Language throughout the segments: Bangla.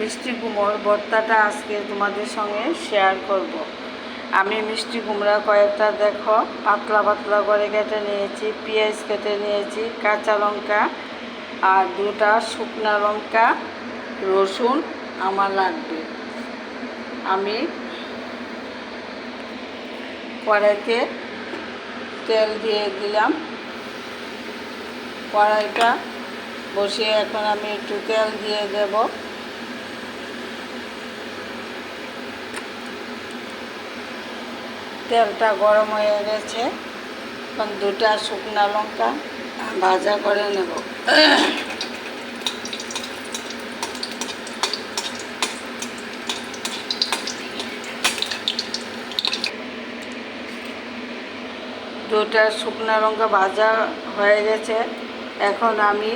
মিষ্টি কুমড়োর ভর্তাটা আজকে তোমাদের সঙ্গে শেয়ার করব। আমি মিষ্টি কুমড়া কয়েকটা দেখো, পাতলা পাতলা করে কেটে নিয়েছি, পেঁয়াজ কেটে নিয়েছি, কাঁচা লঙ্কা আর দুটা শুকনা লঙ্কা, রসুন আমার লাগবে। আমি কড়াইতে তেল দিয়ে দিলাম। কড়াইটা বসিয়ে এখন আমি একটু তেল দিয়ে দেব। তেলটা গরম হয়ে গেছে। এখন দুটা শুকনা লঙ্কা ভাজা করে নেব। দুটা শুকনো লঙ্কা ভাজা হয়ে গেছে। এখন আমি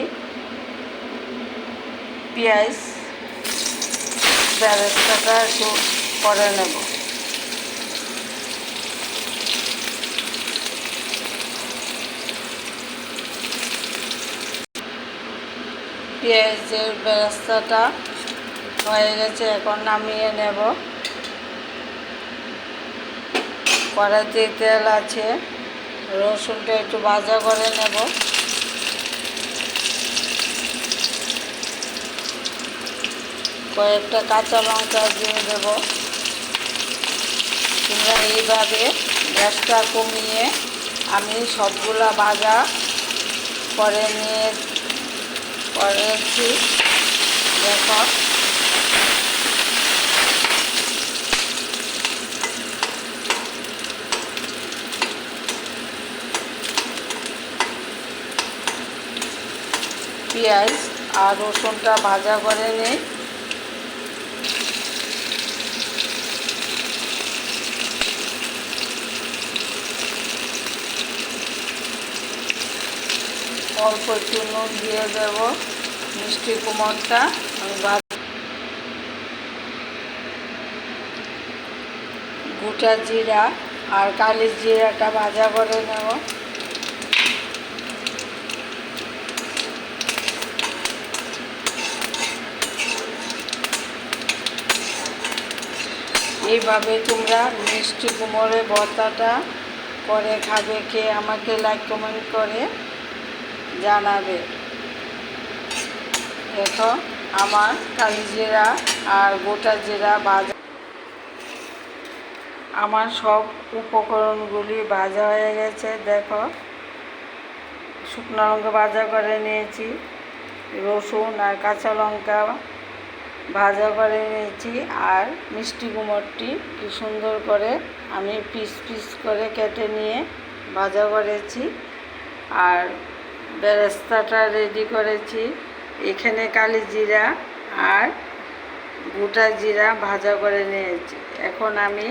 পেঁয়াজ ব্যবস্থাটা একটু করে নেব। পেঁয়াজের ব্যবস্থাটা হয়ে গেছে, এখন নামিয়ে নেব। কড়াইতে তেল আছে, রসুনটা একটু ভাজা করে নেব। কয়েকটা কাঁচা লঙ্কা দিয়ে দেব। তোমরা এইভাবে গ্যাসটা কমিয়ে আমি সবগুলা ভাজা করে নিয়ে করেছি দেখো। পেঁয়াজ আর রসুনটা ভাজা করে নিই অল্প একটু নুন দিয়ে দেব মিষ্টি কুমড়টা। গোটা জিরা আর কালি জিরাটা ভাজা করে নেব। এইভাবে তোমরা মিষ্টি কুমড়োর ভর্তাটা করে খাবে কে আমাকে লাইক কমেন্ট করে। জানাবে। দেখো, আমার কালি জিরা আর গোটা জিরা ভাজা আমার সব উপকরণগুলি ভাজা হয়ে গেছে, দেখো। শুকনো লঙ্কা ভাজা করে নিয়েছি, রসুন আর কাঁচা লঙ্কা ভাজা করে নিয়েছি, আর মিষ্টি কুমোরটি কি সুন্দর করে আমি পিস পিস করে কেটে নিয়ে ভাজা করেছি। আর বেরেস্তাটা রেডি করেছি। এখানে কালি জিরা আর গোটা জিরা ভাজা করে নিয়েছি। এখন আমি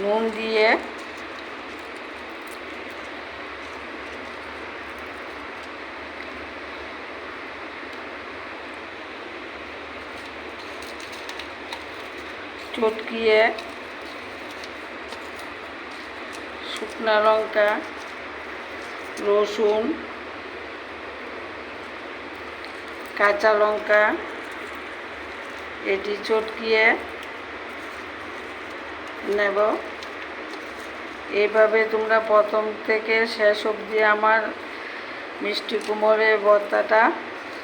নুন দিয়ে চটকিয়ে শুকনা লঙ্কা রসুন, কাঁচা লঙ্কা, এটি চটকিয়ে নেব। এইভাবে তোমরা প্রথম থেকে শেষ অবধি আমার মিষ্টি কুমড়ের ভর্তাটা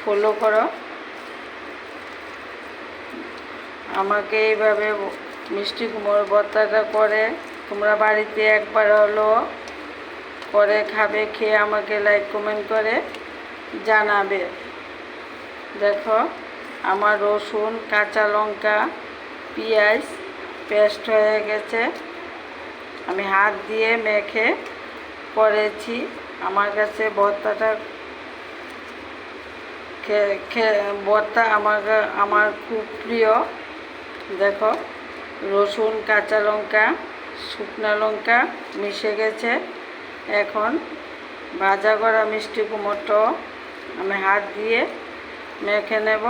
ফলো করো। আমাকে এইভাবে মিষ্টি কুমড়োর ভর্তাটা করে তোমরা বাড়িতে একবার হলো করে খাবে, খেয়ে আমাকে লাইক কমেন্ট করে জানাবে। দেখো, আমার রসুন, কাঁচা লঙ্কা, পেঁয়াজ পেস্ট হয়ে গেছে। আমি হাত দিয়ে মেখে করেছি। আমার কাছে ভর্তাটা ভর্তা আমার আমার খুব প্রিয়। দেখো, রসুন, কাঁচা লঙ্কা, শুকনো লঙ্কা মিশে গেছে। এখন ভাজা করা মিষ্টি কুমড়ো আমি হাত দিয়ে মেখে নেব।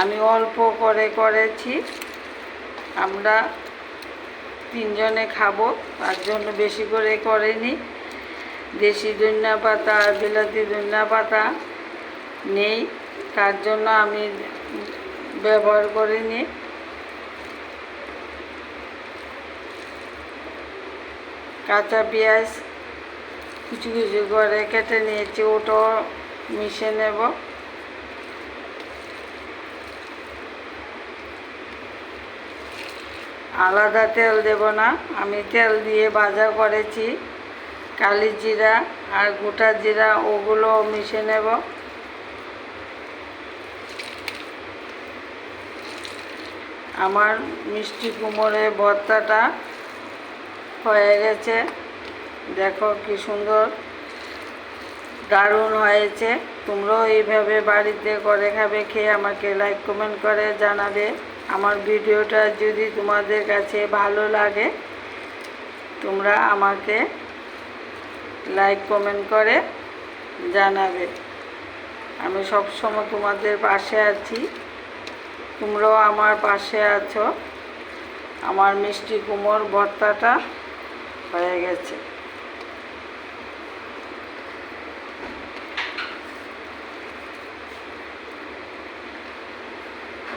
আমি অল্প করে করেছি। আমরা তিনজনে খাব তার জন্য বেশি করে করেনি। দেশি ধনিয়া পাতা বিলাতি ধনিয়া পাতা নেই, তার জন্য আমি ব্যবহার করিনি কাঁচা পেঁয়াজ কুচি কুচি করে কেটে নিয়েছি, ওটাও মিশিয়ে নেব। আলাদা তেল দেব না, আমি তেল দিয়ে ভাজা করেছি, কালি জিরা আর গোটা জিরা ওগুলো মিশিয়ে নেব। আমার মিষ্টি কুমড়োর ভর্তাটা হয়ে গেছে। দেখো কি সুন্দর, দারুণ হয়েছে। তোমরাও এইভাবে বাড়িতে করে খাবে, খেয়ে আমাকে লাইক কমেন্ট করে জানাবে। আমার ভিডিওটা যদি তোমাদের কাছে ভালো লাগে, তোমরা আমাকে লাইক কমেন্ট করে জানাবে। আমি সবসময় তোমাদের পাশে আছি। তোমরাও আমার পাশে আছো। আমার মিষ্টি কুমোর ভর্তাটা হয়ে গেছে।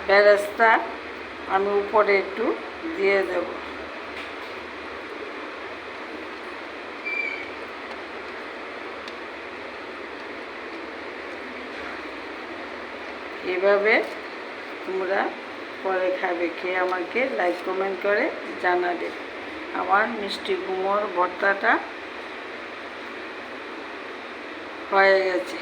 বেরেস্তা আমি উপরে একটু দিয়ে দেব। এভাবে তোমরা পরে খাবে। খেয়ে আমাকে লাইক কমেন্ট করে জানাবে। আমার মিষ্টি কুমোর ভর্তাটা হয়ে গেছে।